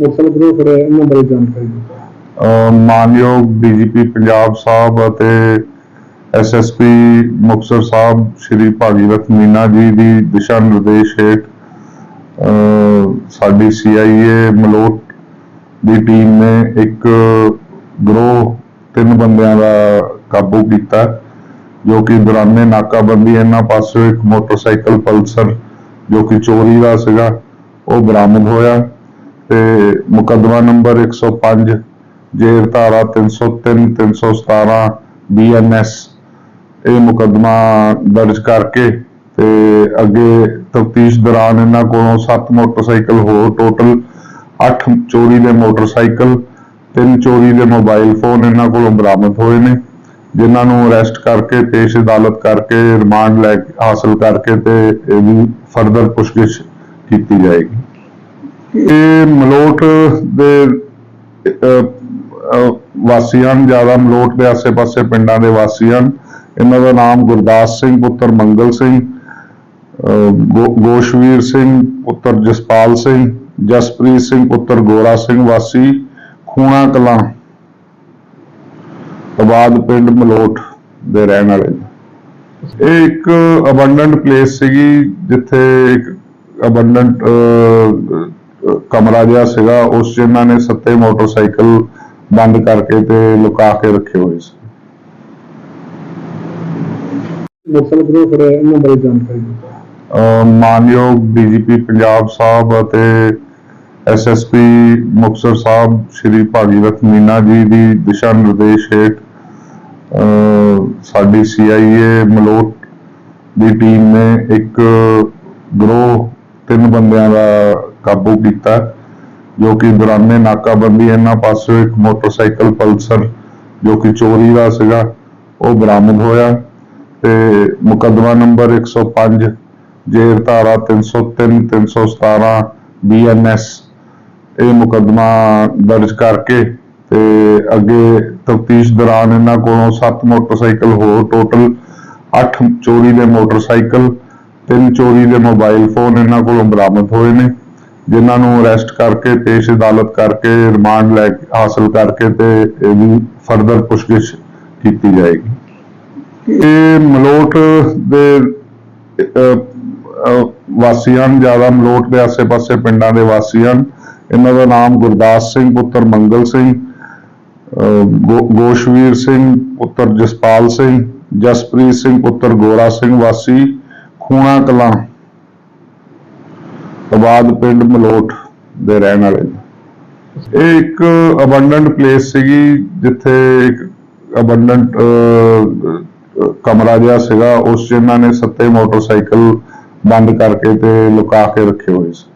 Motorcycle ਗਰੋਹ ਖੜਿਆ ਇਹਨਾਂ ਬਾਰੇ ਜਾਣਕਾਰੀ ਦਿਓ ਅਹ ਮਾਨਯੋਗ ਡੀਜੀਪੀ ਪੰਜਾਬ ਸਾਹਿਬ ਅਤੇ ਐਸਐਸਪੀ ਮੁਕਤਸਰ ਸਾਹਿਬ ਸ਼੍ਰੀ ਭਾਗੀਰਥ ਮੀਨਾ ਜੀ ਦੀ ਦਿਸ਼ਾ ਨਿਰਦੇਸ਼ ਹੇਠ, ਅਹ ਸਾਡੀ ਸੀਆਈਏ ਮਲੋਟ ਦੀ ਟੀਮ ਨੇ ਇੱਕ ਗਰੋਹ ਤਿੰਨ ਬੰਦਿਆਂ ਦਾ ਕਾਬੂ ਕੀਤਾ, ਜੋ ਕਿ ਦੌਰਾਨੇ ਨਾਕਾਬੰਦੀ ਇਹਨਾਂ ਪਾਸੋਂ ਇੱਕ ਮੋਟਰਸਾਈਕਲ ਪਲਸਰ ਜੋ ਕਿ ਚੋਰੀ ਦਾ ਸੀਗਾ, ਉਹ ਬਰਾਮਦ ਹੋਇਆ। ਤੇ ਮੁਕੱਦਮਾ ਨੰਬਰ 105 ਜੇਰ ਧਾਰਾ 303 317 ਬੀਐਨਐਸ ਇਹ ਮੁਕੱਦਮਾ ਦਰਜ ਕਰਕੇ ਤੇ ਅੱਗੇ ਤਫਤੀਸ਼ ਦੌਰਾਨ ਇਹਨਾਂ ਕੋਲੋਂ 7 ਮੋਟਰਸਾਈਕਲ ਹੋਰ ਟੋਟਲ 8 ਚੋਰੀ ਦੇ ਮੋਟਰਸਾਈਕਲ, ਤਿੰਨ ਚੋਰੀ ਦੇ ਮੋਬਾਈਲ ਫੋਨ ਇਹਨਾਂ ਕੋਲੋਂ ਬਰਾਮਦ ਹੋਏ ਨੇ, ਜਿਨ੍ਹਾਂ ਨੂੰ ਅਰੈਸਟ ਕਰਕੇ ਪੇਸ਼ ਅਦਾਲਤ ਕਰਕੇ ਰਿਮਾਂਡ ਲੈ ਹਾਸਲ ਕਰਕੇ ਤੇ ਇਹਦੀ ਫਰਦਰ ਪੁੱਛਗਿੱਛ ਕੀਤੀ ਜਾਏਗੀ। ਇਹ ਮਲੋਟ ਦੇ ਅਹ, ਵਾਸੀ ਹਨ ਜ਼ਿਆਦਾ ਮਲੋਟ ਦੇ ਆਸੇ-ਪਾਸੇ ਪਿੰਡਾਂ ਦੇ ਵਾਸੀ ਹਨ ਇਹਨਾਂ ਦਾ ਨਾਮ ਗੁਰਦਾਸ ਸਿੰਘ ਪੁੱਤਰ ਮੰਗਲ ਸਿੰਘ ਗੋਸ਼ਵੀਰ ਸਿੰਘ ਪੁੱਤਰ ਜਸਪਾਲ ਸਿੰਘ ਜਸਪ੍ਰੀਤ ਸਿੰਘ ਪੁੱਤਰ ਗੋਰਾ ਸਿੰਘ ਵਾਸੀ ਖੂਣਾ ਕਲਾਂ ਆਬਾਦ ਪਿੰਡ ਮਲੋਟ ਦੇ ਰਹਿਣ ਵਾਲੇ ਨੇ। ਇਹ ਇੱਕ ਅਬੰਡੈਂਟ ਪਲੇਸ ਸੀਗੀ ਜਿੱਥੇ ਇੱਕ ਅਬੰਡੈਂਟ ਕਮਰਾ ਜਿਹਾ ਸੀਗਾ ਉਸ 'ਚ ਇਹਨਾਂ ਨੇ ਸੱਤੇ ਮੋਟਰਸਾਈਕਲ ਬੰਦ ਕਰਕੇ ਤੇ ਲੁਕਾ ਕੇ ਰੱਖੇ ਹੋਏ ਸੀ। ਮੋਟਰਸਾਈਕਲ ਗਰੋਹ ਖੜਿਆ ਇਹਨਾਂ ਬਾਰੇ ਜਾਣਕਾਰੀ ਦਿਓ। ਅਹ ਮਾਨਯੋਗ ਡੀਜੀਪੀ ਪੰਜਾਬ ਸਾਹਿਬ ਅਤੇ ਐਸਐਸਪੀ ਮੁਕਤਸਰ ਸਾਹਿਬ ਸ਼੍ਰੀ ਭਾਗੀਰਥ ਮੀਨਾ ਜੀ ਦੀ ਦਿਸ਼ਾ ਨਿਰਦੇਸ਼ ਹੇਠ ਅਹ ਸਾਡੀ ਸੀਆਈਏ ਮਲੋਟ ਦੀ ਟੀਮ ਨੇ ਇੱਕ ਗਰੋਹ ਤਿੰਨ ਬੰਦਿਆਂ ਦਾ ਕਾਬੂ ਕੀਤਾ, ਜੋ ਕਿ ਦੌਰਾਨੇ ਨਾਕਾਬੰਦੀ ਇਹਨਾਂ ਪਾਸੋਂ ਇੱਕ ਮੋਟਰਸਾਈਕਲ ਪਲਸਰ ਜੋ ਕਿ ਚੋਰੀ ਦਾ ਸੀਗਾ, ਉਹ ਬਰਾਮਦ ਹੋਇਆ ਤੇ ਮੁਕੱਦਮਾ ਨੰਬਰ 105 ਜੇਰ ਧਾਰਾ 303 317 ਬੀਐਨਐਸ ਇਹ ਮੁਕੱਦਮਾ ਦਰਜ ਕਰਕੇ ਤੇ ਅੱਗੇ ਤਫਤੀਸ਼ ਦੌਰਾਨ ਇਹਨਾਂ ਕੋਲੋਂ 7 ਮੋਟਰਸਾਈਕਲ ਹੋਰ, ਟੋਟਲ 8 ਚੋਰੀ ਦੇ ਮੋਟਰਸਾਈਕਲ ਤਿੰਨ ਚੋਰੀ ਦੇ ਮੋਬਾਈਲ ਫੋਨ ਇਹਨਾਂ ਕੋਲੋਂ ਬਰਾਮਦ ਹੋਏ ਨੇ ਜਿਨ੍ਹਾਂ ਨੂੰ ਅਰੈਸਟ ਕਰਕੇ ਪੇਸ਼ ਅਦਾਲਤ ਕਰਕੇ ਰਿਮਾਂਡ ਲੈ ਹਾਸਲ ਕਰਕੇ ਤੇ ਇਹਦੀ ਫਰਦਰ ਪੁੱਛਗਿੱਛ ਕੀਤੀ ਜਾਏਗੀ। ਇਹ ਮਲੋਟ ਦੇ ਅਹ, ਵਾਸੀ ਹਨ ਜ਼ਿਆਦਾ ਮਲੋਟ ਦੇ ਆਸੇ-ਪਾਸੇ ਪਿੰਡਾਂ ਦੇ ਵਾਸੀ ਹਨ। ਇਹਨਾਂ ਦਾ ਨਾਮ ਗੁਰਦਾਸ ਸਿੰਘ ਪੁੱਤਰ ਮੰਗਲ ਸਿੰਘ ਗੋ- ਗੋਸ਼ਵੀਰ ਸਿੰਘ ਪੁੱਤਰ ਜਸਪਾਲ ਸਿੰਘ ਜਸਪ੍ਰੀਤ ਸਿੰਘ ਪੁੱਤਰ ਗੋਰਾ ਸਿੰਘ ਵਾਸੀ ਖੂਣਾ ਕਲਾਂ ਆਬਾਦ ਪਿੰਡ ਮਲੋਟ ਦੇ ਰਹਿਣ ਵਾਲੇ ਨੇ। ਇਹ ਇੱਕ ਅਬੰਡੈਂਟ ਪਲੇਸ ਸੀਗੀ, ਜਿੱਥੇ ਇੱਕ ਅਬੰਡੈਂਟ ਕਮਰਾ ਜਿਹਾ ਸੀਗਾ, ਉਸ 'ਚ ਇਹਨਾਂ ਨੇ ਸੱਤੇ ਮੋਟਰਸਾਈਕਲ ਬੰਦ ਕਰਕੇ ਤੇ ਲੁਕਾ ਕੇ ਰੱਖੇ ਹੋਏ ਸੀ